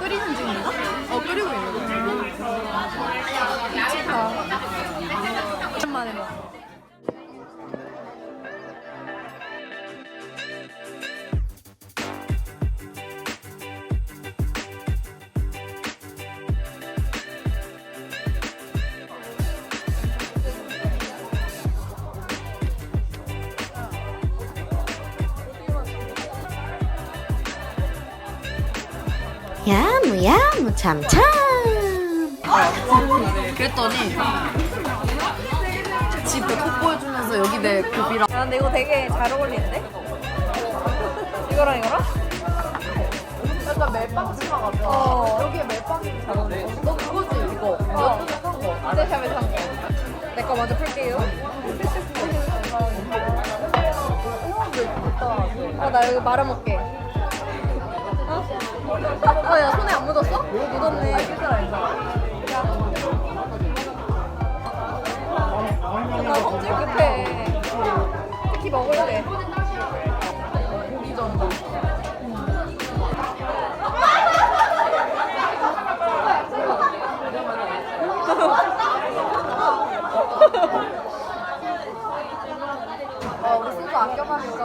끓이는 중인가? 어 끓이고 있는 거 야무 야무 참참 그랬더니 집에 뽀뽀해주면서 여기 내 굽이랑 야, 근데 이거 되게 잘 어울리는데? 이거랑 이거랑? 약간 멜빵 치마 같아. 어. 여기에 멜빵이 잘 어울려. 너 그거지 이거. 어. 연두색 한 거. 아저씨샵에 산 거. 내 거 먼저 풀게요. 어, 나 이거 말아먹게. 묻었네. 괜찮아. 나 성질 급해. 특히 먹을래. 고기 전부. 아, 우리 술도 아껴가니까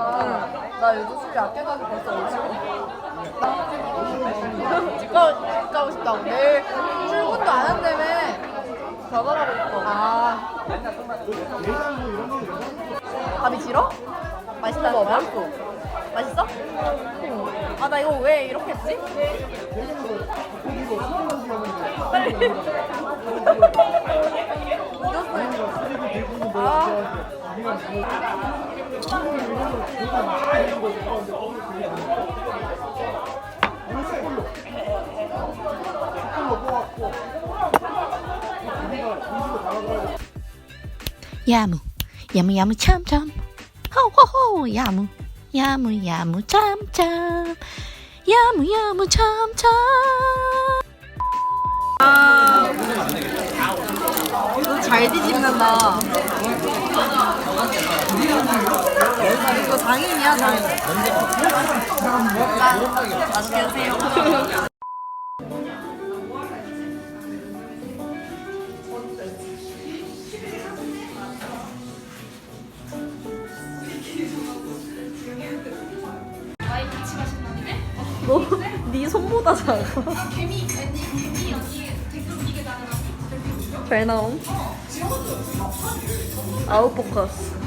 나 요즘 술이 아껴가지고 벌써 집 가고, 집 가고 싶다고. 내일 출근도 안 한다며. 잡아가고 싶어. 아. 밥이 싫어? 맛있다 뭐 맛있어. 맛있어? 아 나 이거 왜 이렇게 했지? 아 야무 야무 야무 참참 호호호 야무 야무 야무 참참 야무 야무 참참 너잘 뒤집는다. 이거 장인이야, 장인. 맛있게 드세요. 손보다 작아. 잘 나옴. 아웃 포커스.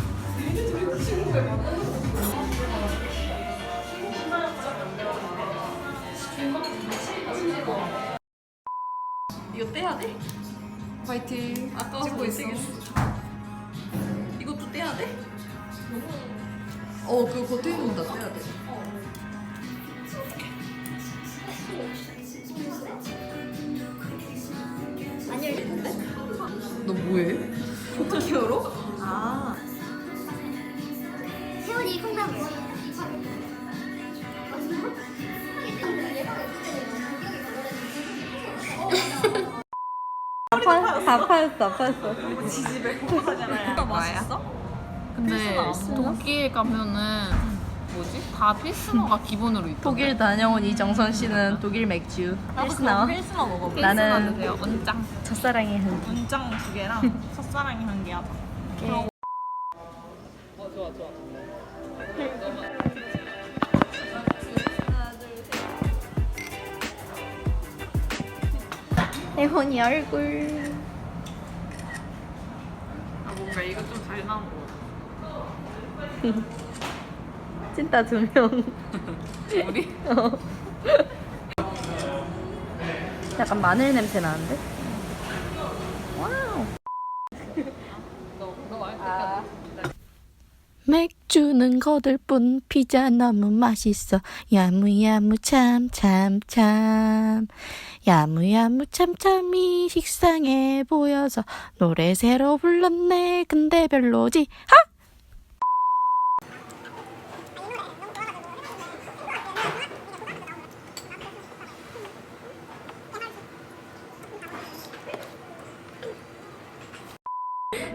이거 떼야 돼? 파이팅. 아까워서 찍겠어. 이것도 떼야 돼? 어, 그거 겉에 있는 거다 떼야 돼. 너 뭐해? 열어? 아. 세훈이 콩나물. 다 파, 다 파였어, 다 파였어. 맛있어? 근데 독일 가면은 뭐지? 다 필스너가 기본으로 있던데. 독일 다녀온 이정선 씨는 독일 맥주. 필스너. 필스너 먹어. 나는. 원짱. 첫사랑의 향기. 원짱 두 개랑 첫사랑이 한개 하자. 혜원이 얼굴. 아 뭔가 이거 좀 잘 나온 거 같아. 찐따 두 명. 우리? 어. 약간 마늘 냄새 나는데? 와우. 맥주는 거들 뿐 피자 너무 맛있어 야무야무 참참참 야무야무 참참이 식상해 보여서 노래 새로 불렀네 근데 별로지 하!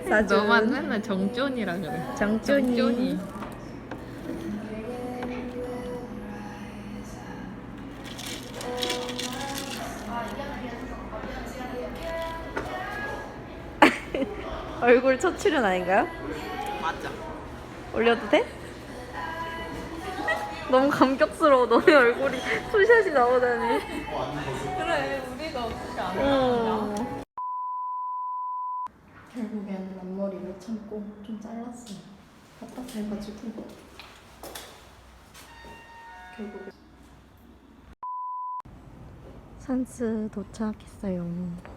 사준. 너만 맨날 정쫀이라 그래. 정쫀이. 정쫀이. 얼굴 첫 출연 아닌가요? 맞아. 올려도 돼? 너무 감격스러워 너의 얼굴이 투샷이 나오다니 그래, 우리가 어떻게 안 어. 결국엔 앞머리를 참고 좀 잘랐어요. 답답해가지고 결국엔 산스 도착했어요.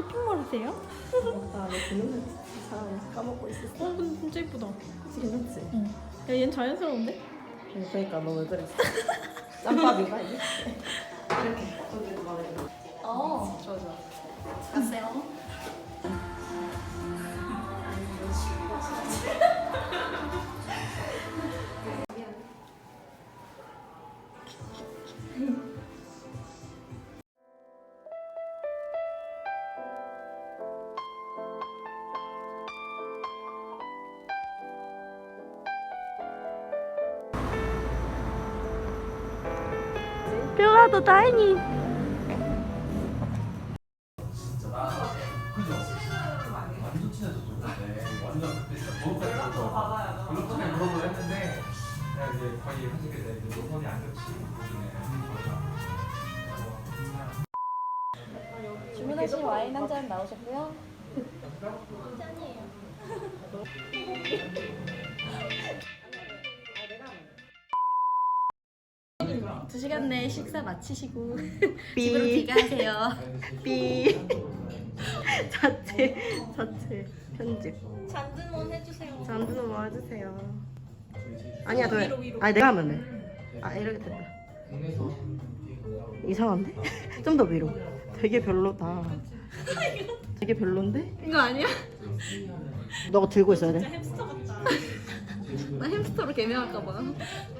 쇼핑몰이세요? 어, 근데 진짜 예쁘다. 괜찮지? 야, 얘는 자연스러운데? 그러니까 너 왜 그랬어? 짬밥인가 이게? 어, 좋아, 좋아. 가세요. 뼈가도 다행히. 완전 친해졌죠 그때 완전 그때 진짜 때부터 졸업하면 그런 걸 했는데 그냥 이제 거의 하시게 돼 이제 노선이 안 겹치고 보시네 주문하신 와인 한 잔 나오셨고요. 두 시간 내에 식사 마치시고 집으로 귀가하세요. 삐. 자체 자체 편집. 잔든원 해주세요. 잔드노 해주세요. 아니야 더 아니 내가 하면 돼 아 이렇게 됐다. 이상한데? 좀 더 위로. 되게 별로다. 되게 별론데? 이거 아니야? 너가 들고 있어야 돼. 햄스터 같다. 나 햄스터로 개명할까봐.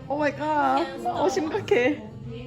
오 마이 갓 어 심각해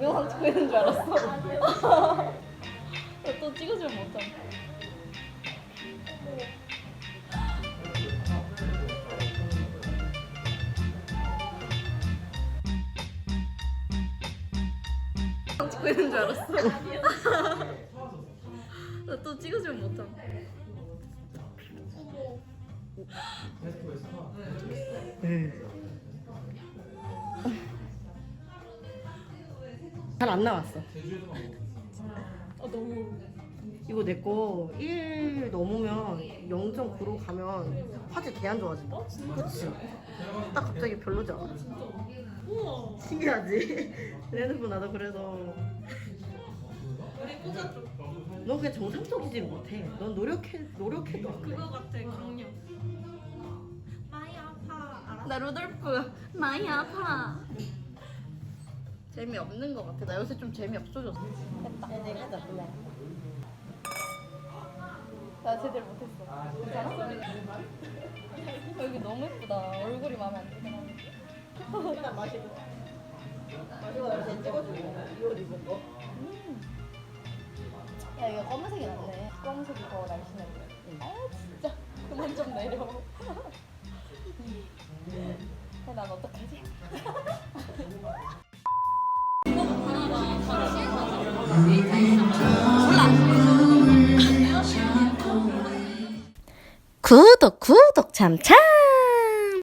동영상 찍고 있는 줄 알았어. 또 찍어주면 못잖아. 찍고 있는 줄 알았어. 나 또 찍어주면 못잖아. 잘 안 나왔어 아 너무 이거 내 거 1 넘으면 0.9로 가면 화질 개 안 좋아진다. 그치? 딱 갑자기 별로지 않아? 우와. 신기하지? 내 핸드폰 나도 그래서 우리 꽂아 좀넌 그냥 정상적이지 못해. 넌 노력해 노력해도 안 돼. 그거 같아 강력. 많이 아파. 알아? 나 루돌프 많이 아파. 재미없는 것 같아. 나 요새 좀 재미없어졌어. 됐다. 나 제대로 못했어. 괜찮아? 여기 너무 예쁘다. 얼굴이 마음에 안 들긴 하는데. 일단 마시고. 마시고 나서 찍어주고. 이옷 입은 거. 야, 이거 검은색이 낫네. 검은색이 더 날씬한데. 아, 진짜. 그만 좀 내려. 야, 난 어떡하지? 구독 구독 참참.